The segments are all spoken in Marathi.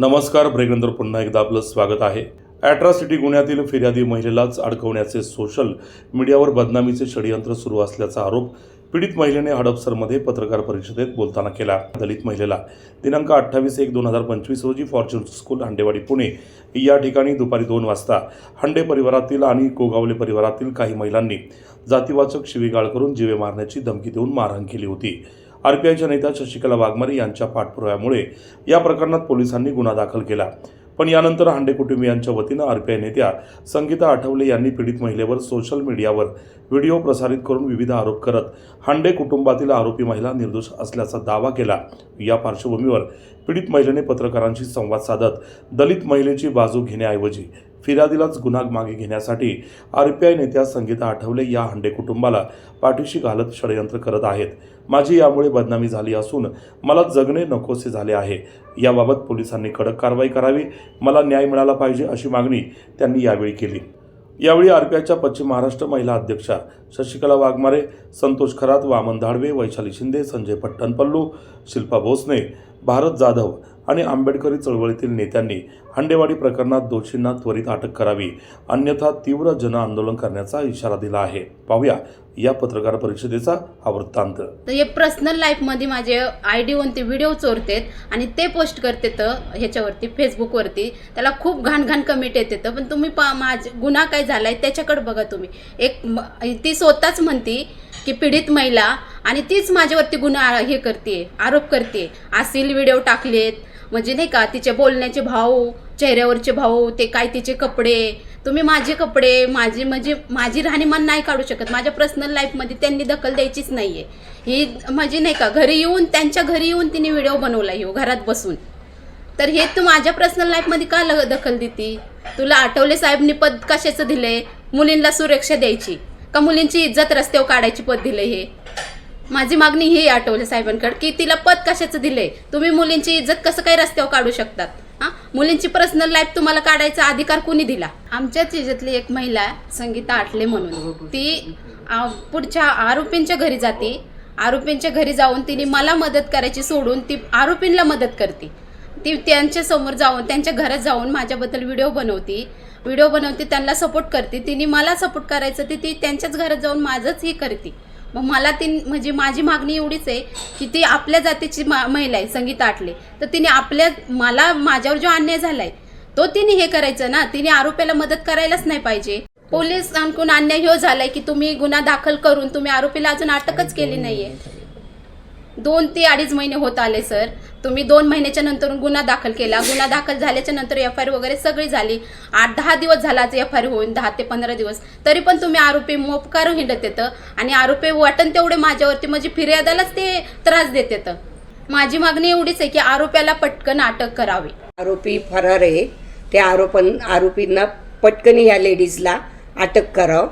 नमस्कार ब्रेकनंतर पुन्हा एकदा आपलं स्वागत आहे. ॲट्रॉसिटी गुन्ह्यातील फिर्यादी महिलेलाच अडकवण्याचे सोशल मीडियावर बदनामीचे षडयंत्र सुरू असल्याचा आरोप पीडित महिलेने हडपसरमध्ये पत्रकार परिषदेत बोलताना केला. दलित महिलेला दिनांक अठ्ठावीस एक दोन हजार पंचवीस रोजी फॉर्च्युन स्कूल हांडेवाडी पुणे या ठिकाणी दुपारी दोन वाजता हांडे परिवारातील आणि कोगावले परिवारातील काही महिलांनी जातीवाचक शिवीगाळ करून जीवे मारण्याची धमकी देऊन मारहाण केली होती. आरपीआयच्या नेत्या शशिकला वाघमारे यांच्या पाठपुराव्यामुळे या प्रकरणात पोलिसांनी गुन्हा दाखल केला. पण यानंतर हांडे कुटुंबियांच्या वतीनं आरपीआय नेत्या संगीता आठवले यांनी पीडित महिलेवर सोशल मीडियावर व्हिडिओ प्रसारित करून विविध आरोप करत हांडे कुटुंबातील आरोपी महिला निर्दोष असल्याचा दावा केला. या पार्श्वभूमीवर पीडित महिलेने पत्रकारांशी संवाद साधत दलित महिलेची बाजू घेण्याऐवजी फिर्यादीलाच गुन्हा मागे घेण्यासाठी आरपीआय नेत्या संगीता आठवले या हंडे कुटुंबाला पाठीशी घालत षडयंत्र करत आहेत. माझी यामुळे बदनामी झाली असून मला जगणे नकोसे झाले आहे. याबाबत पोलिसांनी कडक कारवाई करावी. मला न्याय मिळाला पाहिजे अशी मागणी त्यांनी यावेळी केली. यावेळी आरपीआयच्या पश्चिम महाराष्ट्र महिला अध्यक्षा शशिकला वाघमारे संतोष खरात वामन धाडवे वैशाली शिंदे संजय पट्टणपल्लू शिल्पा भोसने भारत जाधव आणि आंबेडकरी चळवळीतील नेत्यांनी हंडेवाडी प्रकरणात दोषींना त्वरित अटक करावी अन्यथा तीव्र जनआंदोलन करण्याचा इशारा दिला आहे. पाहूया या पत्रकार परिषदेचा हा वृत्तांत. तर हे पर्सनल लाईफमध्ये माझे आय डी ते व्हिडिओ चोरतेत आणि ते पोस्ट करते तर ह्याच्यावरती फेसबुकवरती त्याला खूप घाण घाण कमेंट येते तर पण तुम्ही पा माझ गुन्हा काय झालाय त्याच्याकडे बघा तुम्ही. एक ती स्वतःच म्हणती की पीडित महिला आणि तीच माझ्यावरती गुन्हा हे करते आरोप करते असील व्हिडिओ टाकलेत म्हणजे नाही का तिचे बोलण्याचे भाव चेहऱ्यावरचे भाव ते काय तिचे कपडे तुम्ही माझे कपडे माझी म्हणजे माझी राहणीमान नाही काढू शकत. माझ्या पर्सनल लाईफमध्ये त्यांनी दखल द्यायचीच नाही आहे ही म्हणजे नाही का घरी येऊन त्यांच्या घरी येऊन तिने व्हिडिओ बनवला येऊ घरात बसून. तर हे तू माझ्या पर्सनल लाईफमध्ये का ल- दखल देती? तुला आठवले साहेबनी पद कशाचं दिलंय? मुलींना सुरक्षा द्यायची. का मुलींची इज्जत रस्त्यावर काढायची पद दिलंय हे? माझी मागणी ही आठवले साहेबांकडे की तिला पद कशाचं दिलंय? तुम्ही मुलींची इज्जत कसं काय रस्त्यावर काढू शकतात? हा? मुलींची पर्सनल लाईफ तुम्हाला काढायचा अधिकार कुणी दिला? आमच्याच इज्जतली एक महिला आहे, संगीता आटले म्हणून. ती पुढच्या आरोपींच्या घरी जाते. आरोपींच्या घरी जाऊन तिने मला मदत करायची सोडून ती आरोपींना मदत करते. ती त्यांच्यासमोर जाऊन त्यांच्या घरात जाऊन माझ्याबद्दल व्हिडिओ बनवती. व्हिडिओ बनवते त्यांना सपोर्ट करते. तिने मला सपोर्ट करायचं ते ती त्यांच्याच घरात जाऊन माझंच हे करते. मग मला ती म्हणजे माझी मागणी एवढीच आहे की ती आपल्या जातीची महिला आहे संगीता आटले तर तिने आपल्या मला माझ्यावर जो अन्याय झालाय तो तिने हे करायचं ना? तिने आरोपीला मदत करायलाच नाही पाहिजे. पोलिसांकडून अन्याय हो झालाय की तुम्ही गुन्हा दाखल करून तुम्ही आरोपीला अजून अटकच केली नाहीये. दोन ते अडीच महिने होत आले सर. तुम्ही दोन महिन्याच्या नंतर गुन्हा दाखल केला. गुन्हा दाखल झाल्याच्यानंतर एफ आय आर वगैरे सगळी झाली. आठ दहा दिवस झाला एफ आय आर होऊन दहा ते पंधरा दिवस. तरी पण तुम्ही आरोपी मोपकारून हिंडत येतं आणि आरोपी वाटण तेवढे माझ्यावरती म्हणजे फिर्यादालाच ते त्रास देत येतं. माझी मागणी एवढीच आहे की आरोप्याला पटकन अटक करावी. आरोपी फरार आहे. त्या आरोपन आरोपींना पटकन ह्या लेडीजला अटक करावं.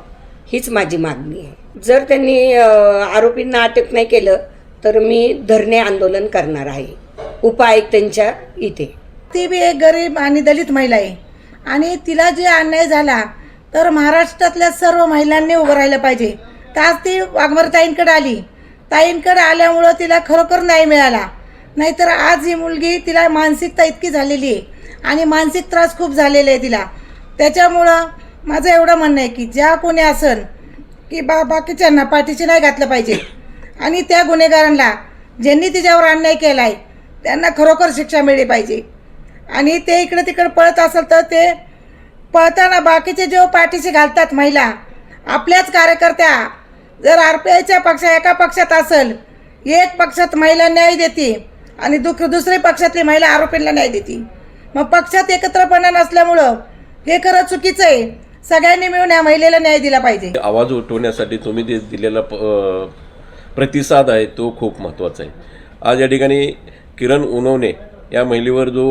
हीच माझी मागणी आहे. जर त्यांनी आरोपींना अटक नाही केलं तर मी धरणे आंदोलन करणार आहे. उपायुक्तांच्या इथे. ती बी एक गरीब आणि दलित महिला आहे. आणि तिला जे अन्याय झाला तर महाराष्ट्रातल्या सर्व महिलांनी उभं राहिलं पाहिजे. तर आज ती वाघमर ताईंकडे आली. ताईंकडे आल्यामुळं तिला खरोखर न्याय मिळाला. नाहीतर आज ही मुलगी तिला मानसिकता इतकी झालेली आहे. आणि मानसिक त्रास खूप झालेले आहे तिला. त्याच्यामुळं माझं एवढं म्हणणं आहे की ज्या कोणी असन की बा बाकीच्यांना पाठीशी नाही घातलं पाहिजे. आणि त्या गुन्हेगारांना ज्यांनी तिच्यावर अन्याय केला आहे त्यांना खरोखर शिक्षा मिळली पाहिजे. आणि ते इकडं तिकडं पळत असेल तर ते पळताना बाकीचे जे पाठीशी घालतात महिला आपल्याच कार्यकर्त्या जर आर पी आयच्या पक्ष एका पक्षात असेल एक पक्षात महिला न्याय देते आणि दुख दुसरी पक्षातली महिला आरोपींना न्याय देते. मग पक्षात एकत्रपणा नसल्यामुळं हे खरं चुकीचं आहे. सगळ्यांनी मिळून या महिलेला न्याय दिला पाहिजे. आवाज उठवण्यासाठी तुम्ही दिलेला प- प्रतिसाद आहे तो खूप महत्त्वाचा आहे. आज या ठिकाणी किरण उनवणे या महिलेवर जो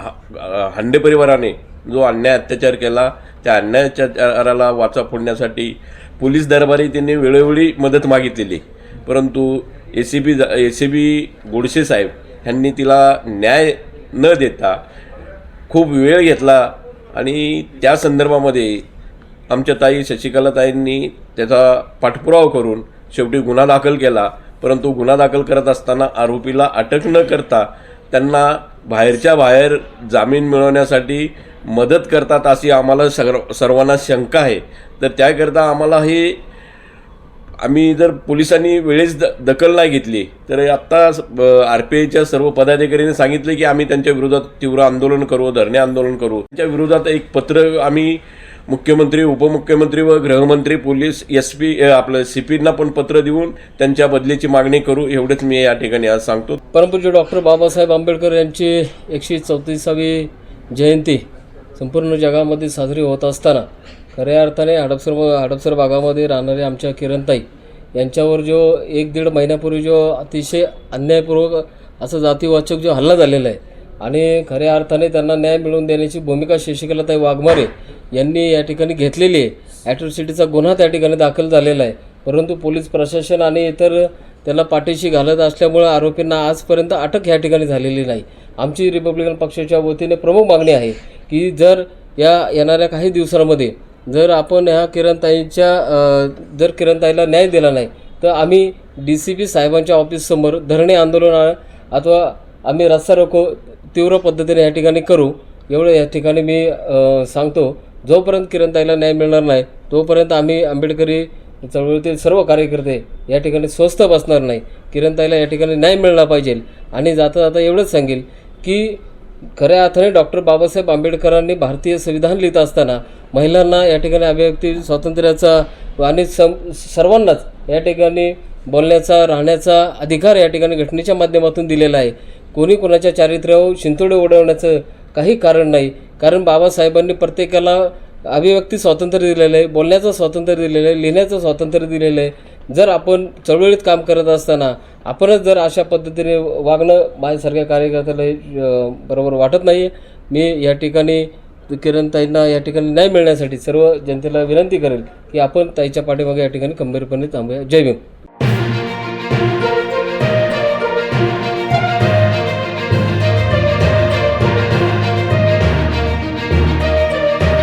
हा- हांडे परिवाराने जो अन्याय अत्याचार केला त्या अन्याय अत्याचाराला वाचा फोडण्यासाठी पोलीस दरबारी त्यांनी वेळोवेळी मदत मागितलेली परंतु A C B A C B Godse Saheb यांनी तिला न्याय न देता खूप वेळ घेतला आणि त्या संदर्भामध्ये आमच्या ताई शशिकला ताईंनी त्याचा पाठपुरावा करून शेवटी गुन्हा दाखल केला परंतु गुन्हा दाखल करत असताना आरोपीला अटक न करता त्यांना बाहेरच्या बाहेर जामीन मिळवण्यासाठी मदत करतात अशी आम्हाला सर्व सर्वांना शंका आहे. तर त्याकरता आम्हाला हे आम्ही जर पोलिसांनी वेळेस द दखल नाही घेतली तर आत्ता आर पी आयच्या सर्व पदाधिकाऱ्यांनी सांगितले की आम्ही त्यांच्या विरोधात तीव्र आंदोलन करू धरणे आंदोलन करू. त्यांच्या विरोधात एक पत्र आम्ही मुख्यमंत्री उपमुख्यमंत्री व गृहमंत्री पोलीस एस पी आपलं सी पीना पण पत्र देऊन त्यांच्या बदलीची मागणी करू एवढंच मी या ठिकाणी आज सांगतो. परमपूज्य डॉक्टर बाबासाहेब आंबेडकर यांची एकशे चौतीसावी जयंती संपूर्ण जगामध्ये साजरी होत असताना खऱ्या अर्थाने हडपसर हडपसर भागामध्ये राहणारे आमच्या किरणताई यांच्यावर जो एक दीड महिन्यापूर्वी जो अतिशय अन्यायपूर्वक असं जातीवाचक जो हल्ला झालेला आहे आणि खऱ्या अर्थाने त्यांना न्याय मिळवून देण्याची भूमिका शशिकलाताई वाघमारे यांनी या ठिकाणी घेतलेली आहे. ॲट्रॉसिटीचा गुन्हा त्या ठिकाणी दाखल झालेला आहे. परंतु पोलीस प्रशासन आणि इतर त्याला पाठीशी घालत असल्यामुळं आरोपींना आजपर्यंत अटक या ठिकाणी झालेली नाही. आमची रिपब्लिकन पक्षाच्या वतीने प्रमुख मागणी आहे की जर या येणाऱ्या काही दिवसांमध्ये जर आपण ह्या किरणताईच्या जर किरणताईला न्याय दिला नाही तर आम्ही डी सी पी साहेबांच्या ऑफिससमोर धरणे आंदोलन अथवा आम्ही रस्ता रोको तीव्र पद्धतीने या ठिकाणी करू. एवढं या ठिकाणी मी सांगतो. जोपर्यंत किरणताईला न्याय मिळणार नाही तोपर्यंत आम्ही आंबेडकरी चळवळीतील सर्व कार्यकर्ते या ठिकाणी स्वस्थ बसणार नाही. किरणताईला या ठिकाणी न्याय मिळला पाहिजे. आणि जाता जाता एवढंच सांगेल की खऱ्या अर्थाने डॉक्टर बाबासाहेब आंबेडकरांनी भारतीय संविधान लिहित असताना महिलांना या ठिकाणी अभिव्यक्ती स्वातंत्र्याचा आणि सम सर्वांनाच या ठिकाणी बोलण्याचा राहण्याचा अधिकार या ठिकाणी घटनेच्या माध्यमातून दिलेला आहे. कोणी कोणाच्या चारित्र्यावर शिंतोडे उडवण्याचं काही कारण नाही. कारण बाबासाहेबांनी प्रत्येकाला अभिव्यक्ती स्वातंत्र्य दिलेलं आहे बोलण्याचं स्वातंत्र्य दिलेलं आहे लिहिण्याचं स्वातंत्र्य दिलेलं आहे. जर आपण चळवळीत काम करत असताना आपणच जर अशा पद्धतीने वागणं माझ्यासारख्या कार्यकर्त्याला बरोबर वाटत नाही मी या ठिकाणी किरणताईंना या ठिकाणी न्याय मिळण्यासाठी सर्व जनतेला विनंती करेल की आपण ताईच्या पाठीमागे या ठिकाणी खंबीरपणे थांबूया. जय भीम.